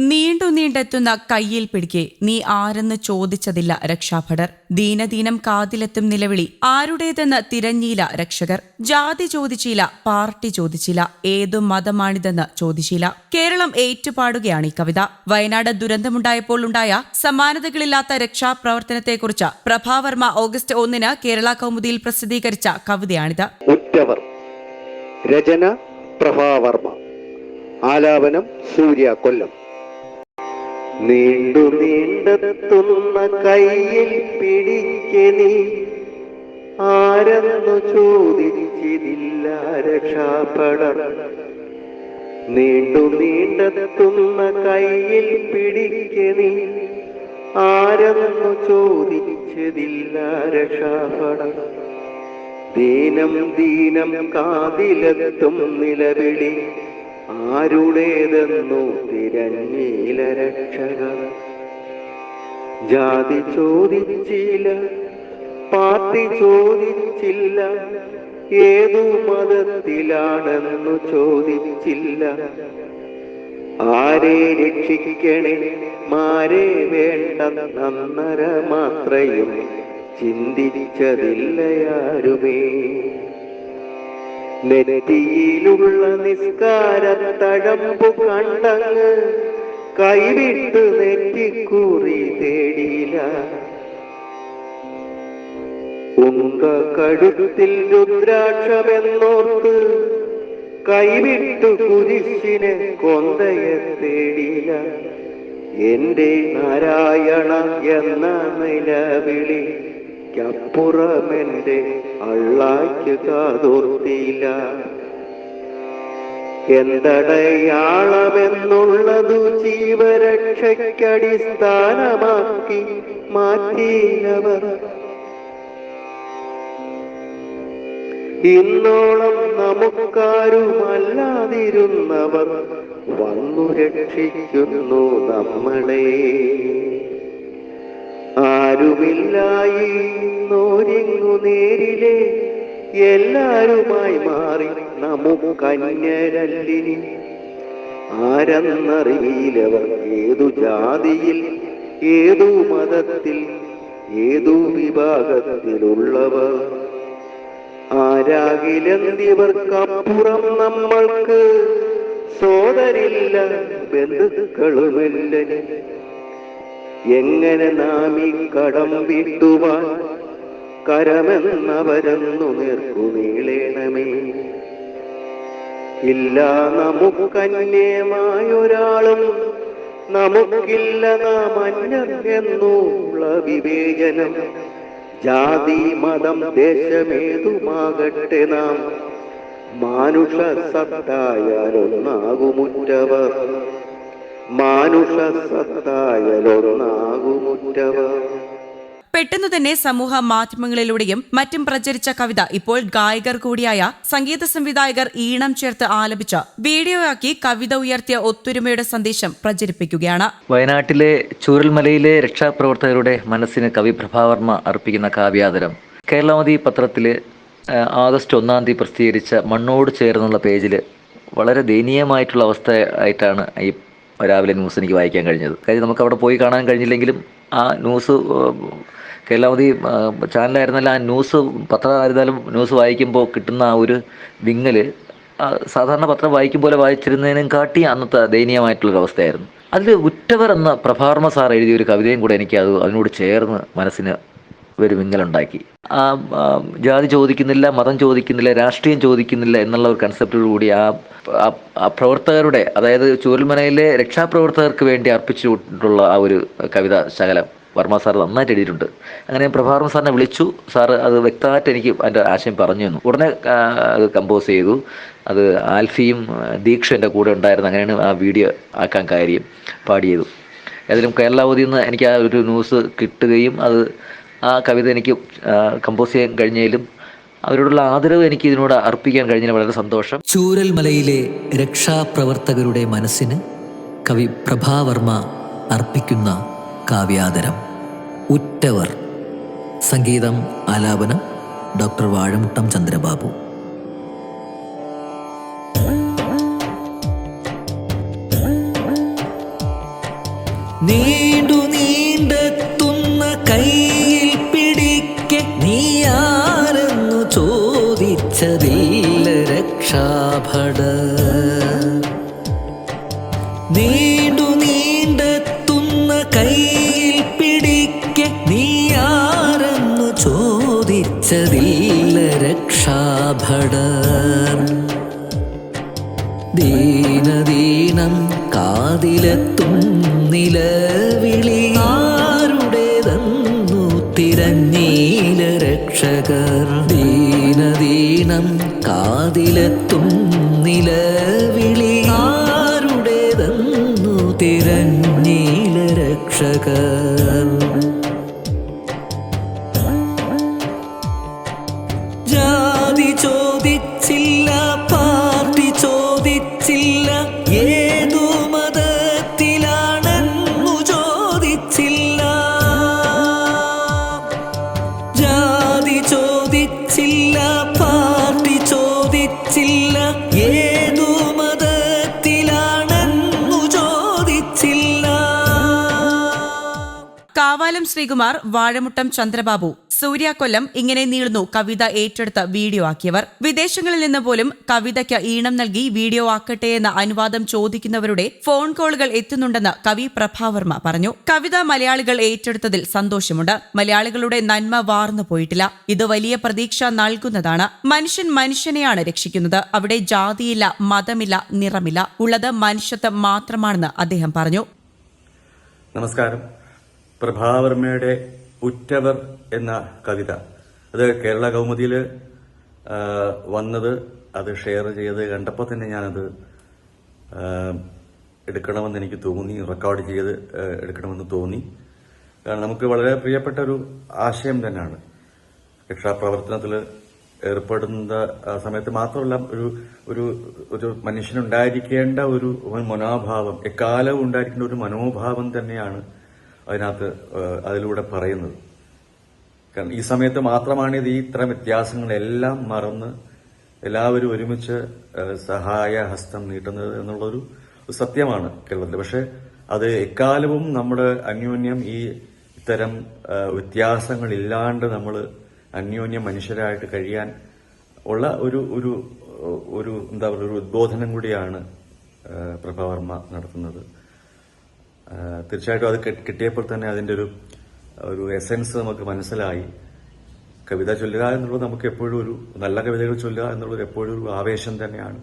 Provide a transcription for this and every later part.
നീണ്ടു നീണ്ടെത്തുന്ന കയ്യിൽ പിടിക്കെ. നീ ആരെന്ന് ചോദിച്ചതില്ല രക്ഷാഭടർ. ദീനദീനം കാതിലെത്തും നിലവിളി. ആരുടേതെന്ന് തിരഞ്ഞില്ല രക്ഷകർ. ജാതി ചോദിച്ചില്ല പാർട്ടി ചോദിച്ചില്ല ഏതു മതമാണിതെന്ന് ചോദിച്ചില്ല കേരളം ഏറ്റുപാടുകയാണ് ഈ കവിത. വയനാട് ദുരന്തമുണ്ടായപ്പോൾ ഉണ്ടായ സമാനതകളില്ലാത്ത രക്ഷാപ്രവർത്തനത്തെക്കുറിച്ച് പ്രഭാവർമ്മ ഓഗസ്റ്റ് ഒന്നിന് കേരള കൗമുദിയിൽ പ്രസിദ്ധീകരിച്ച കവിതയാണിത്. ആലാപനം സൂര്യ കൊല്ലം. നീണ്ടു നീണ്ടെത്തുന്ന കയ്യിൽ പിടിക്കെ നീ. ആരെന്നു ചോദിച്ചിതില്ല രക്ഷാപ്പെടർ നീണ്ടു നീണ്ടെത്തുന്ന കയ്യിൽ പിടിക്കെ നീ. ആരെന്നു ചോദിച്ചതില്ല രക്ഷാപ്പെടർ ദീനം ദീനം കാതിലെത്തും നിലവിളി. ആരുടേതെന്നു തിരഞ്ഞീല രക്ഷക ജാതി ചോദിച്ചില്ല പാർട്ടി ചോദിച്ചില്ല ഏതു മതത്തിലാണെന്നു ചോദിച്ചില്ല. ആരെ രക്ഷിക്കണേ മാരെ വേണ്ട നന്നര മാത്രയും ചിന്തിച്ചതില്ലയാരുമേ നെറ്റിയിലുള്ള നിസ്കാര തഴമ്പു കണ്ടങ്ങ് കൈവിട്ട് നെറ്റിക്കുറി തേടിയില്ല ഉണ്ട കഴുത്തിൽ രുദ്രാക്ഷമെന്നോർത്ത് കൈവിട്ടു കുരിശിനെ കൊന്തയെ തേടിയില്ല എന്റെ നാരായണ എന്ന നിലവിളി അള്ളായ്ക്ക് കാതോർത്തിയില്ല എന്തടയാളമെന്നുള്ളതു ജീവരക്ഷയ്ക്കടിസ്ഥാനമാക്കി മാറ്റിയില്ലവർ ഇന്നോളം നമുക്കാരുമല്ലാതിരുന്നവർ വന്നു രക്ഷിക്കുന്നു നമ്മളെ. ആരുമില്ലായി നോരിങ്ങു നേരിലെ എല്ലാരുമായി മാറി നമുക്കന്യരല്ലിനി ആരെന്നറിയിലവർ ഏതു ജാതിയിൽ ഏതു മതത്തിൽ ഏതു വിഭാഗത്തിലുള്ളവർ. ആരാകിലെന്തിവർക്കപ്പുറം നമ്മൾക്ക് സോദരില്ല ബന്ധുക്കളുമല്ല എങ്ങനെ നാം ഈ കടം വിട്ടുവാൻ കരമെന്നവരെന്നു നിർക്കു നീളേണമേ. ഇല്ല നമുക്കന്യമായൊരാളും നമുക്കില്ല നാം അന്യം എന്നുള്ള വിവേചനം. ജാതി മതം ദേശമേതുമാകട്ടെ നാം. മാനുഷ സത്തായാലൊന്നാകുമുറ്റവർ മാനുഷ സത്തായാലൊന്നാകുമുറ്റവർ പെട്ടെന്നു തന്നെ സമൂഹ മാധ്യമങ്ങളിലൂടെയും മറ്റും പ്രചരിച്ച കവിത ഇപ്പോൾ ഗായകർ കൂടിയായ സംഗീത സംവിധായകർ ഈണം ചേർത്ത് ആലപിച്ച വീഡിയോയാക്കി കവിത ഉയർത്തിയ ഒത്തൊരുമയുടെ സന്ദേശം പ്രചരിപ്പിക്കുകയാണ്. വയനാട്ടിലെ ചൂരൽമലയിലെ രക്ഷാപ്രവർത്തകരുടെ മനസ്സിന് കവി പ്രഭാവർമ്മ അർപ്പിക്കുന്ന കാവ്യാദരം. കേരളമതി പത്രത്തിലെ ആഗസ്റ്റ് ഒന്നാം തീയതി പ്രസിദ്ധീകരിച്ച മണ്ണോട് ചേർന്നുള്ള പേജിൽ വളരെ ദയനീയമായിട്ടുള്ള അവസ്ഥ ആയിട്ടാണ് ഈ രാവിലെ ന്യൂസ് എനിക്ക് വായിക്കാൻ കഴിഞ്ഞത്. കാര്യം നമുക്ക് അവിടെ പോയി കാണാൻ കഴിഞ്ഞില്ലെങ്കിലും ആ ന്യൂസ് കേരളാവധി ചാനലായിരുന്നാലും ആ ന്യൂസ് പത്രമായിരുന്നാലും ന്യൂസ് വായിക്കുമ്പോൾ കിട്ടുന്ന ആ ഒരു വിങ്ങൽ സാധാരണ പത്രം വായിക്കും പോലെ വായിച്ചിരുന്നതിനും കാട്ടി അന്നത്തെ ദയനീയമായിട്ടുള്ളൊരു അവസ്ഥയായിരുന്നു. അതിൽ ഉറ്റവർ എന്ന പ്രഭാർമ സാർ എഴുതിയ ഒരു കവിതയും കൂടെ എനിക്ക് അത് അതിനോട് ചേർന്ന് മനസ്സിന് ഒരു വിങ്ങലുണ്ടാക്കി. ജാതി ചോദിക്കുന്നില്ല മതം ചോദിക്കുന്നില്ല രാഷ്ട്രീയം ചോദിക്കുന്നില്ല എന്നുള്ള ഒരു കൺസെപ്റ്റോടുകൂടി ആ പ്രവർത്തകരുടെ അതായത് ചൂരൽമനയിലെ രക്ഷാപ്രവർത്തകർക്ക് വേണ്ടി അർപ്പിച്ചിട്ടുള്ള ആ ഒരു കവിത ശകലം. വർമ്മ സാർ നന്നായിട്ട് എഴുതിയിട്ടുണ്ട്. അങ്ങനെ ഞാൻ പ്രഭാവർമ്മ സാറിനെ വിളിച്ചു. സാർ അത് വ്യക്തമായിട്ട് എനിക്ക് അതിന്റെ ആശയം പറഞ്ഞു തന്നു. ഉടനെ അത് കമ്പോസ് ചെയ്തു. അത് ആൽഫിയും ദീക്ഷ എന്റെ കൂടെ ഉണ്ടായിരുന്നു. അങ്ങനെയാണ് ആ വീഡിയോ ആക്കാൻ കാര്യം പാടിയത്. ഏതായാലും കേരളാവധി നിന്ന് എനിക്ക് ആ ഒരു ന്യൂസ് കിട്ടുകയും അത് ആ കവിത എനിക്ക് കമ്പോസ് ചെയ്യാൻ കഴിഞ്ഞാലും അവരോടുള്ള ആദരവ് എനിക്ക് ഇതിനോട് അർപ്പിക്കാൻ കഴിഞ്ഞാൽ വളരെ സന്തോഷം. ചൂരൽമലയിലെ രക്ഷാപ്രവർത്തകരുടെ മനസ്സിന് കവി പ്രഭാവർമ്മ അർപ്പിക്കുന്ന കാവ്യാദരം. ഉറ്റവർ സംഗീതം ആലാപനം ഡോക്ടർ വാഴമുട്ടം ചന്ദ്രബാബു. നീണ്ടു രക്ഷാഭടർ ദീനദീനം കാതിലെത്തും നിലവിളി. ആരുടേതെന്നു തിരഞ്ഞീല രക്ഷകർ. ദീനദീനം കാതിലെത്തും നിലവിളി. ആരുടേതെന്നു തിരഞ്ഞീല രക്ഷകർ. കാവാലം ശ്രീകുമാർ വാഴമുട്ടം ചന്ദ്രബാബു സൂര്യാകൊല്ലം ഇങ്ങനെ നീളുന്നു കവിത ഏറ്റെടുത്ത വീഡിയോ ആക്കിയവർ. വിദേശങ്ങളിൽ നിന്ന് പോലും കവിതയ്ക്ക് ഈണം നൽകി വീഡിയോ ആക്കട്ടെ എന്ന അനുവാദം ചോദിക്കുന്നവരുടെ ഫോൺ കോളുകൾ എത്തുന്നുണ്ടെന്ന് കവി പ്രഭാവർമ്മ പറഞ്ഞു. കവിത മലയാളികൾ ഏറ്റെടുത്തതിൽ സന്തോഷമുണ്ട്. മലയാളികളുടെ നന്മ വാർന്നു പോയിട്ടില്ല. ഇത് വലിയ പ്രതീക്ഷ നൽകുന്നതാണ്. മനുഷ്യൻ മനുഷ്യനെയാണ് രക്ഷിക്കുന്നത്. അവിടെ ജാതിയില്ല മതമില്ല നിറമില്ല. ഉള്ളത് മനുഷ്യത്വം മാത്രമാണെന്ന് അദ്ദേഹം പറഞ്ഞു. നമസ്കാരം. പ്രഭാവർമ്മയുടെ ഉറ്റവർ എന്ന കവിത. അത് കേരള കൗമുദിയിൽ വന്നത് അത് ഷെയർ ചെയ്ത് കണ്ടപ്പോൾ തന്നെ ഞാനത് എടുക്കണമെന്ന് എനിക്ക് തോന്നി റെക്കോർഡ് ചെയ്ത് എടുക്കണമെന്ന് തോന്നി. കാരണം നമുക്ക് വളരെ പ്രിയപ്പെട്ട ഒരു ആശയം തന്നെയാണ്. രക്ഷാപ്രവർത്തനത്തിൽ ഏർപ്പെടുന്ന സമയത്ത് മാത്രമല്ല ഒരു ഒരു ഒരു മനുഷ്യനുണ്ടായിരിക്കേണ്ട ഒരു മനോഭാവം എക്കാലവും ഉണ്ടായിരിക്കേണ്ട ഒരു മനോഭാവം തന്നെയാണ് അതിനകത്ത് അതിലൂടെ പറയുന്നത്. കാരണം ഈ സമയത്ത് മാത്രമാണ് ഇത് ഈ ഇത്തരം വ്യത്യാസങ്ങളെല്ലാം മറന്ന് എല്ലാവരും ഒരുമിച്ച് സഹായ ഹസ്തം നീട്ടുന്നത് എന്നുള്ളൊരു സത്യമാണ് കേരളത്തിൽ. പക്ഷെ അത് എക്കാലവും നമ്മുടെ അന്യോന്യം ഈ ഇത്തരം വ്യത്യാസങ്ങളില്ലാണ്ട് നമ്മൾ അന്യോന്യം മനുഷ്യരായിട്ട് കഴിയാൻ ഉള്ള ഒരു ഒരു ഒരു എന്താ പറയുക ഒരു ഉദ്ബോധനം കൂടിയാണ് പ്രഭവർമ്മ നടത്തുന്നത്. തീർച്ചയായിട്ടും അത് കിട്ടിയപ്പോൾ തന്നെ അതിന്റെ ഒരു ഒരു എസെൻസ് നമുക്ക് മനസ്സിലായി. കവിത ചൊല്ലുക എന്നുള്ളത് നമുക്ക് എപ്പോഴും ഒരു നല്ല കവിതകൾ ചൊല്ലുക എന്നുള്ളത് എപ്പോഴും ഒരു ആവേശം തന്നെയാണ്.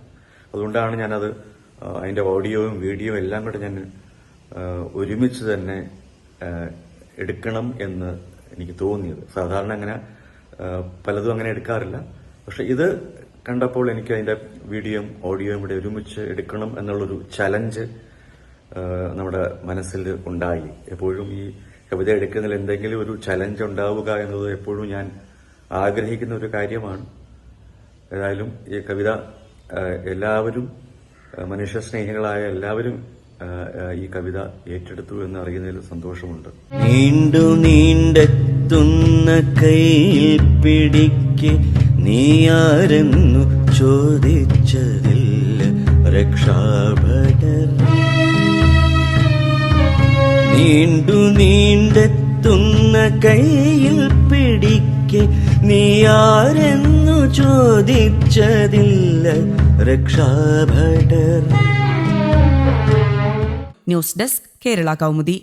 അതുകൊണ്ടാണ് ഞാനത് അതിന്റെ ഓഡിയോയും വീഡിയോയും എല്ലാം കൂടെ ഞാൻ ഒരുമിച്ച് തന്നെ എടുക്കണം എന്ന് എനിക്ക് തോന്നിയത്. സാധാരണ അങ്ങനെ പലതും അങ്ങനെ എടുക്കാറില്ല. പക്ഷെ ഇത് കണ്ടപ്പോൾ എനിക്ക് അതിന്റെ വീഡിയോയും ഓഡിയോയും കൂടെ ഒരുമിച്ച് എടുക്കണം എന്നുള്ളൊരു ചലഞ്ച് നമ്മുടെ മനസ്സിൽ ഉണ്ടായി. എപ്പോഴും ഈ കവിത എടുക്കുന്നതിൽ എന്തെങ്കിലും ഒരു ചലഞ്ച് ഉണ്ടാവുക എന്നത് എപ്പോഴും ഞാൻ ആഗ്രഹിക്കുന്ന ഒരു കാര്യമാണ്. ഏതായാലും ഈ കവിത എല്ലാവരും മനുഷ്യ സ്നേഹികളായ എല്ലാവരും ഈ കവിത ഏറ്റെടുത്തു എന്ന് അറിയുന്നതിൽ സന്തോഷമുണ്ട്. നീണ്ടു നീണ്ടെത്തുന്ന കയ്യിൽ പിടിക്ക് നീ നീയാരെന്നു ചോദിച്ചതില്ല രക്ഷാഭടർ നീണ്ടു നീണ്ടെത്തുന്ന കയ്യിൽ പിടിക്ക്. ആരെന്നു ചോദിച്ചതില്ല രക്ഷാഭടർ. News desk Kerala Kaumudi.